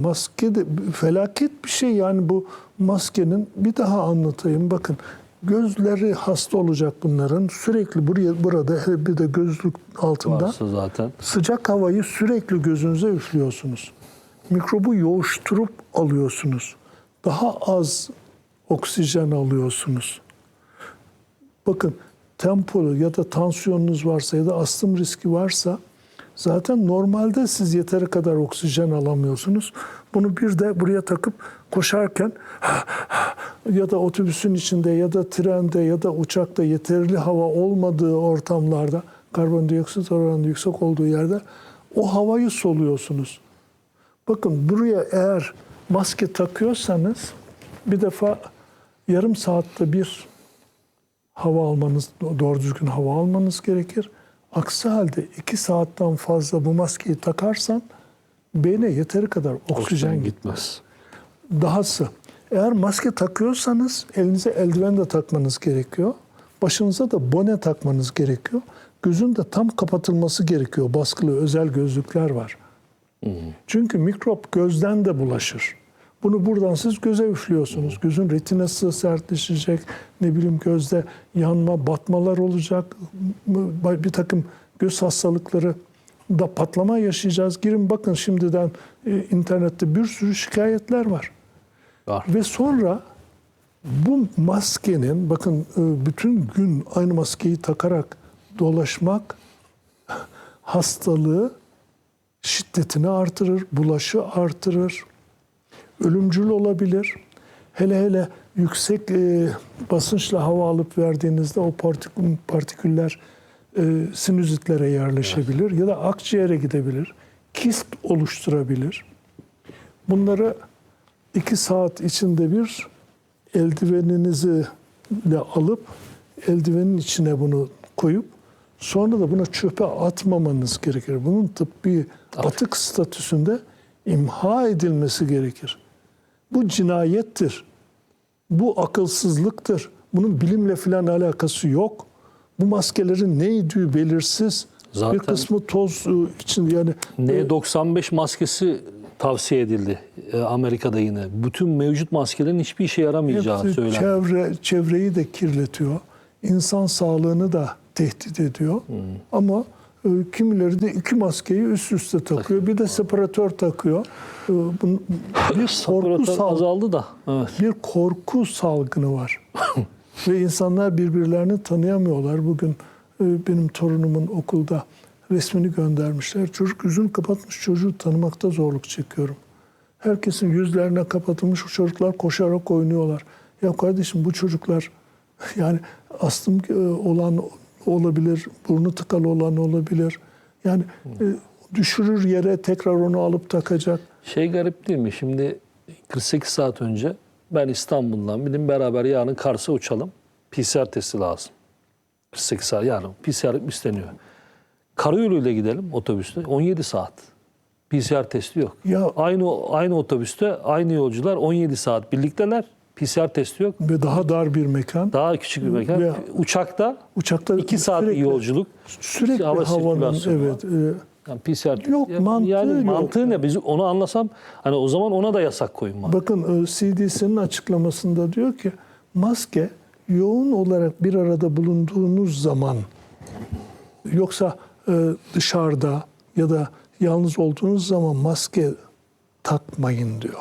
Maske de felaket bir şey yani bu maskenin bir daha anlatayım bakın gözleri hasta olacak bunların sürekli buraya burada hele bir de gözlük altında Varsa zaten. sıcak havayı sürekli gözünüze üflüyorsunuz. Mikrobu yoğuşturup alıyorsunuz. Daha az oksijen alıyorsunuz. Bakın tempolu ya da tansiyonunuz varsa ya da astım riski varsa zaten normalde siz yeteri kadar oksijen alamıyorsunuz. Bunu bir de buraya takıp koşarken ya da otobüsün içinde ya da trende ya da uçakta yeterli hava olmadığı ortamlarda karbondioksit oranı yüksek olduğu yerde o havayı soluyorsunuz. Bakın buraya eğer maske takıyorsanız bir defa yarım saatte bir hava almanız, doğru düzgün hava almanız gerekir. Aksi halde iki saatten fazla bu maskeyi takarsan beyne yeteri kadar oksijen, Oksijen gitmez. gitmez. Dahası eğer maske takıyorsanız elinize eldiven de takmanız gerekiyor. Başınıza da bone takmanız gerekiyor. Gözün de tam kapatılması gerekiyor. Baskılı özel gözlükler var. Çünkü mikrop gözden de bulaşır. Bunu buradan siz göze üflüyorsunuz. Gözün retinası sertleşecek. Ne bileyim gözde yanma, batmalar olacak. Bir takım göz hastalıkları da patlama yaşayacağız. Girin bakın şimdiden e, internette bir sürü şikayetler var. Var. Ve sonra bu maskenin bakın e, bütün gün aynı maskeyi takarak dolaşmak hastalığı şiddetini artırır, bulaşı artırır, ölümcül olabilir. Hele hele yüksek e, basınçla hava alıp verdiğinizde o partikül, partiküller e, sinüzitlere yerleşebilir ya da akciğere gidebilir. Kist oluşturabilir. Bunları iki saat içinde bir eldiveninizi ile alıp eldivenin içine bunu koyup sonra da buna çöpe atmamanız gerekir. Bunun tıbbi atık statüsünde imha edilmesi gerekir. Bu cinayettir. Bu akılsızlıktır. Bunun bilimle filan alakası yok. Bu maskelerin neydiği belirsiz. Zaten- bir kısmı toz e, için yani N95 maskesi tavsiye edildi e, Amerika'da yine. Bütün mevcut maskelerin hiçbir işe yaramayacağı söylendi. Çevre, çevreyi de kirletiyor. İnsan sağlığını da tehdit ediyor. Hmm. Ama e, kimileri de iki maskeyi üst üste takıyor. Bir de separatör takıyor. E, bun- bir korku, Separatör sal- azaldı da. Evet. bir korku salgını var. Ve insanlar birbirlerini tanıyamıyorlar. Bugün e, benim torunumun okulda resmini göndermişler. Çocuk yüzünü kapatmış. Çocuğu tanımakta zorluk çekiyorum. Herkesin yüzlerine kapatılmış. Çocuklar koşarak oynuyorlar. Ya kardeşim bu çocuklar yani astım e, olan olabilir, burnu tıkalı olan olabilir. Yani e, düşürür yere tekrar onu alıp takacak. Şey garip değil mi? Şimdi 48 saat önce ben İstanbul'dan bilin beraber yarın Kars'a uçalım. PCR testi lazım. 48 saat yarın PCR isteniyor. Karayoluyla gidelim otobüste 17 saat. PCR testi yok. Ya- aynı aynı otobüste aynı yolcular 17 saat birlikteler. PCR testi yok. Ve daha dar bir mekan. Daha küçük bir mekan. Ve- Uçakta Uçakta 2 saat sürekli- yolculuk. Sürekli hava havanın evet. e, Yani PCR Yok, yani, mantığı yani yok. mantığı ne? Biz onu anlasam hani o zaman ona da yasak koyun var. bakın e, CDC'nin açıklamasında diyor ki maske yoğun olarak bir arada bulunduğunuz zaman yoksa e, dışarıda ya da yalnız olduğunuz zaman maske takmayın diyor.